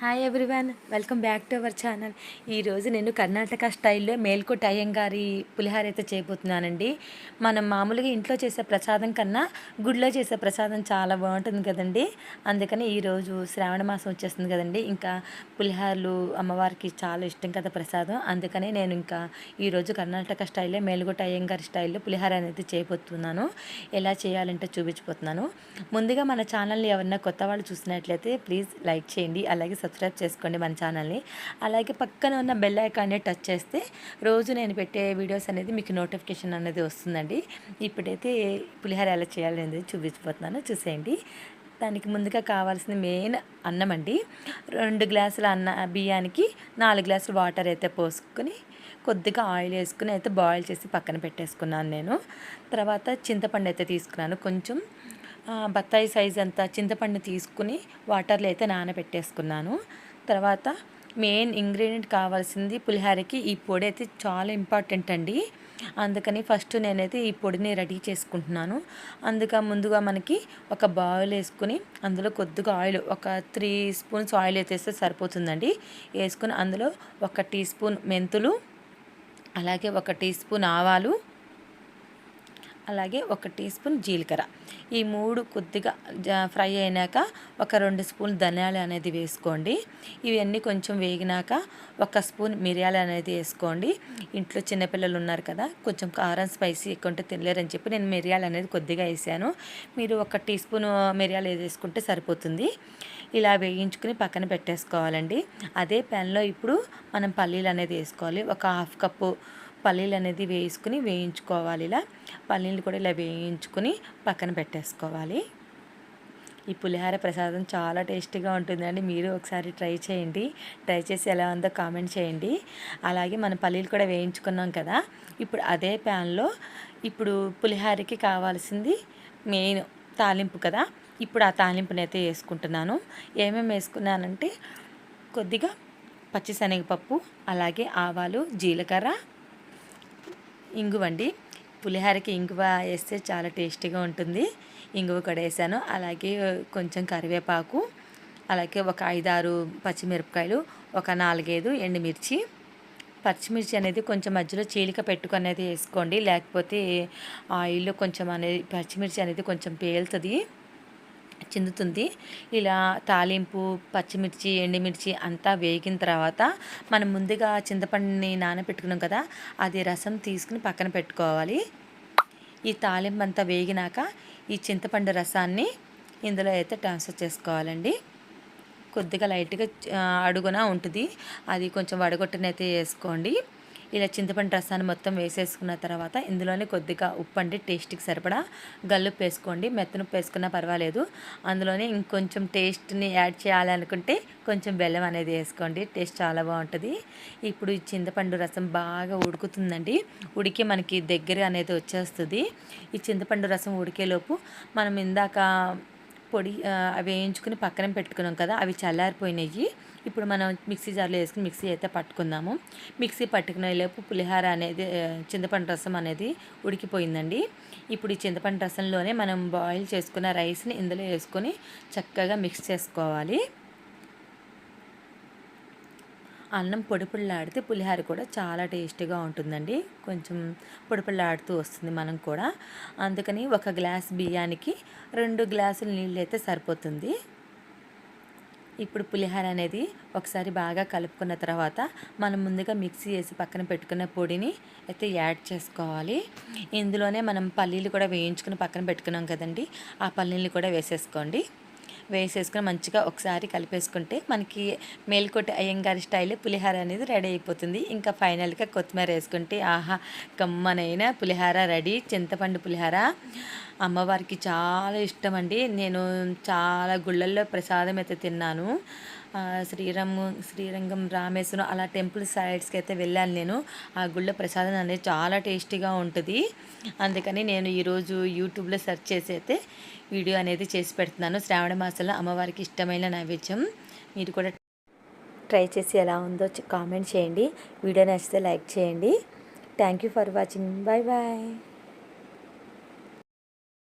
Hi everyone welcome back to our channel ఈరోజు నేను కర్ణాటక స్టైల్లో మేల్కోట్ అయ్యంగారి పులిహార అయితే చేయబోతున్నానండి. మనం మామూలుగా ఇంట్లో చేసే ప్రసాదం కన్నా గుడిలో చేసే ప్రసాదం చాలా బాగుంటుంది కదండి. అందుకని ఈరోజు శ్రావణ మాసం వచ్చేస్తుంది కదండి. ఇంకా పులిహారలు అమ్మవారికి చాలా ఇష్టం కదా ప్రసాదం. అందుకని నేను ఇంకా ఈరోజు కర్ణాటక స్టైల్లో మేల్కోట్ అయ్యంగారి స్టైల్లో పులిహార అనేది చేయబోతున్నాను. ఎలా చేయాలంటే చూపించిపోతున్నాను ముందుగా మన ఛానల్ని ఎవరన్నా కొత్త వాళ్ళు చూసినట్లయితే ప్లీజ్ లైక్ చేయండి. అలాగే సబ్స్క్రైబ్ చేసుకోండి మన ఛానల్ని. అలాగే పక్కన ఉన్న బెల్ ఐకాన్ని టచ్ చేస్తే రోజు నేను పెట్టే వీడియోస్ అనేది మీకు నోటిఫికేషన్ అనేది వస్తుందండి. ఇప్పుడైతే పులిహోర ఎలా చేయాలి అనేది చూపించిపోతున్నాను చూసేయండి. దానికి ముందుగా కావాల్సిన మెయిన్ అన్నం అండి. రెండు గ్లాసుల అన్న బియ్యానికి నాలుగు గ్లాసులు వాటర్ అయితే పోసుకొని కొద్దిగా ఆయిల్ వేసుకుని అయితే బాయిల్ చేసి పక్కన పెట్టేసుకున్నాను నేను. తర్వాత చింతపండు అయితే తీసుకున్నాను. కొంచెం బత్తాయి సైజ్ అంత చింతపండు తీసుకుని వాటర్లో అయితే నానబెట్టేసుకున్నాను. తర్వాత మెయిన్ ఇంగ్రీడియంట్ కావాల్సింది పులిహోరకి ఈ పొడి అయితే చాలా ఇంపార్టెంట్ అండి. అందుకని ఫస్ట్ నేనైతే ఈ పొడిని రెడీ చేసుకుంటున్నాను. అందుక ముందుగా మనకి ఒక బౌల్ వేసుకుని అందులో కొద్దిగా ఆయిల్ ఒక త్రీ స్పూన్స్ ఆయిల్ అయితే సరిపోతుందండి. వేసుకుని అందులో ఒక టీ స్పూన్ మెంతులు అలాగే ఒక టీ స్పూన్ ఆవాలు అలాగే ఒక టీ స్పూన్ జీలకర్ర. ఈ మూడు కొద్దిగా ఫ్రై అయినాక ఒక రెండు స్పూన్ ధనియాలు అనేది వేసుకోండి. ఇవన్నీ కొంచెం వేగినాక ఒక స్పూన్ మిరియాలు అనేది వేసుకోండి. ఇంట్లో చిన్నపిల్లలు ఉన్నారు కదా కొంచెం కారం స్పైసీ ఎక్కువ ఉంటే తినలేరని చెప్పి నేను మిరియాలు అనేది కొద్దిగా వేసాను. మీరు ఒక టీ స్పూన్ మిరియాలు వేసుకుంటే సరిపోతుంది. ఇలా వేయించుకుని పక్కన పెట్టేసుకోవాలండి. అదే ప్యాన్లో ఇప్పుడు మనం పల్లీలు అనేది వేసుకోవాలి. ఒక హాఫ్ కప్పు పల్లీలు అనేది వేసుకుని వేయించుకోవాలి ఇలా. పల్లీలు కూడా ఇలా వేయించుకుని పక్కన పెట్టేసుకోవాలి. ఈ పులిహార ప్రసాదం చాలా టేస్టీగా ఉంటుందండి. మీరు ఒకసారి ట్రై చేయండి. ట్రై చేసి ఎలా ఉందో కామెంట్ చేయండి. అలాగే మన పల్లీలు కూడా వేయించుకున్నాం కదా. ఇప్పుడు అదే ప్యాన్లో ఇప్పుడు పులిహారకి కావాల్సింది మెయిన్ తాలింపు కదా. ఇప్పుడు ఆ తాలింపుని అయితే వేసుకుంటున్నాను. ఏమేమి వేసుకున్నానంటే కొద్దిగా పచ్చిశనగపప్పు అలాగే ఆవాలు జీలకర్ర ఇంగువండి పులిహోరకి ఇంగువ వేస్తే చాలా టేస్టీగా ఉంటుంది. ఇంగువ కూడా వేసాను. అలాగే కొంచెం కరివేపాకు అలాగే ఒక ఐదారు పచ్చిమిరపకాయలు ఒక నాలుగైదు ఎండుమిర్చి. పచ్చిమిర్చి అనేది కొంచెం మధ్యలో చీలిక పెట్టుకునేది అనేది వేసుకోండి. లేకపోతే ఆయిల్లో కొంచెం అనేది పచ్చిమిర్చి అనేది కొంచెం పేలుతుంది. చిందుతుంది. ఇలా తాలింపు పచ్చిమిర్చి ఎండుమిర్చి అంతా వేగిన తర్వాత మనం ముందుగా చింతపండుని నానబెట్టుకున్నాం కదా అది రసం తీసుకుని పక్కన పెట్టుకోవాలి. ఈ తాలింపు అంతా వేగినాక ఈ చింతపండు రసాన్ని ఇందులో అయితే ట్రాన్స్ఫర్ చేసుకోవాలండి. కొద్దిగా లైట్గా అడుగున ఉంటుంది. అది కొంచెం వడగొట్టనైతే వేసుకోండి. ఇలా చింతపండు రసాన్ని మొత్తం వేసేసుకున్న తర్వాత ఇందులోనే కొద్దిగా ఉప్పు అంటే టేస్ట్కి సరిపడా గల్లుప్పు వేసుకోండి. మెత్తనుప్పు వేసుకున్నా పర్వాలేదు. అందులోనే ఇంకొంచెం టేస్ట్ని యాడ్ చేయాలనుకుంటే కొంచెం బెల్లం అనేది వేసుకోండి. టేస్ట్ చాలా బాగుంటుంది. ఇప్పుడు ఈ చింతపండు రసం బాగా ఉడుకుతుందండి. ఉడికి మనకి దగ్గర అనేది వచ్చేస్తుంది. ఈ చింతపండు రసం ఉడికేలోపు మనం ఇందాక పొడి వేయించుకుని పక్కన పెట్టుకున్నాం కదా అవి చల్లారిపోయినాయి. ఇప్పుడు మనం మిక్సీ జార్లో వేసుకుని మిక్సీ అయితే పట్టుకుందాము. మిక్సీ పట్టుకునే లోపు పులిహార అనేది చింతపండు రసం అనేది ఉడికిపోయిందండి. ఇప్పుడు ఈ చింతపండు రసంలోనే మనం బాయిల్ చేసుకున్న రైస్ని ఇందులో వేసుకొని చక్కగా మిక్స్ చేసుకోవాలి. అన్నం పొడి పులిహోర పులిహార కూడా చాలా టేస్టీగా ఉంటుందండి. కొంచెం పొడి వస్తుంది మనం కూడా. అందుకని ఒక గ్లాస్ బియ్యానికి రెండు గ్లాసులు నీళ్ళు అయితే సరిపోతుంది. ఇప్పుడు పులిహార అనేది ఒకసారి బాగా కలుపుకున్న తర్వాత మనం ముందుగా మిక్సీ చేసి పక్కన పెట్టుకున్న పొడిని అయితే యాడ్ చేసుకోవాలి. ఇందులోనే మనం పల్లీలు కూడా వేయించుకుని పక్కన పెట్టుకున్నాం కదండి. ఆ పల్లీలు కూడా వేసేసుకోండి. వేసేసుకొని మంచిగా ఒకసారి కలిపేసుకుంటే మనకి మేల్కోట అయ్యంగారి స్టైల్ పులిహార అనేది రెడీ అయిపోతుంది. ఇంకా ఫైనల్గా కొత్తిమీర వేసుకుంటే ఆహా కమ్మనైన పులిహార రెడీ. చింతపండు పులిహార అమ్మవారికి చాలా ఇష్టం అండి నేను చాలా గుళ్ళల్లో ప్రసాదం అయితే తిన్నాను. శ్రీరాము శ్రీరంగం రామేశ్వరం అలా టెంపుల్ సైడ్స్కి అయితే వెళ్ళాను నేను. ఆ గుళ్ళ ప్రసాదం అనేది చాలా టేస్టీగా ఉంటుంది. అందుకని నేను ఈరోజు యూట్యూబ్లో సెర్చ్ చేసి అయితే వీడియో అనేది చేసి పెడుతున్నాను. శ్రావణ మాసంలో అమ్మవారికి ఇష్టమైన నైవేద్యం మీరు కూడా ట్రై చేసి ఎలా ఉందో కామెంట్ చేయండి. వీడియో నచ్చితే లైక్ చేయండి. Thank you for watching bye bye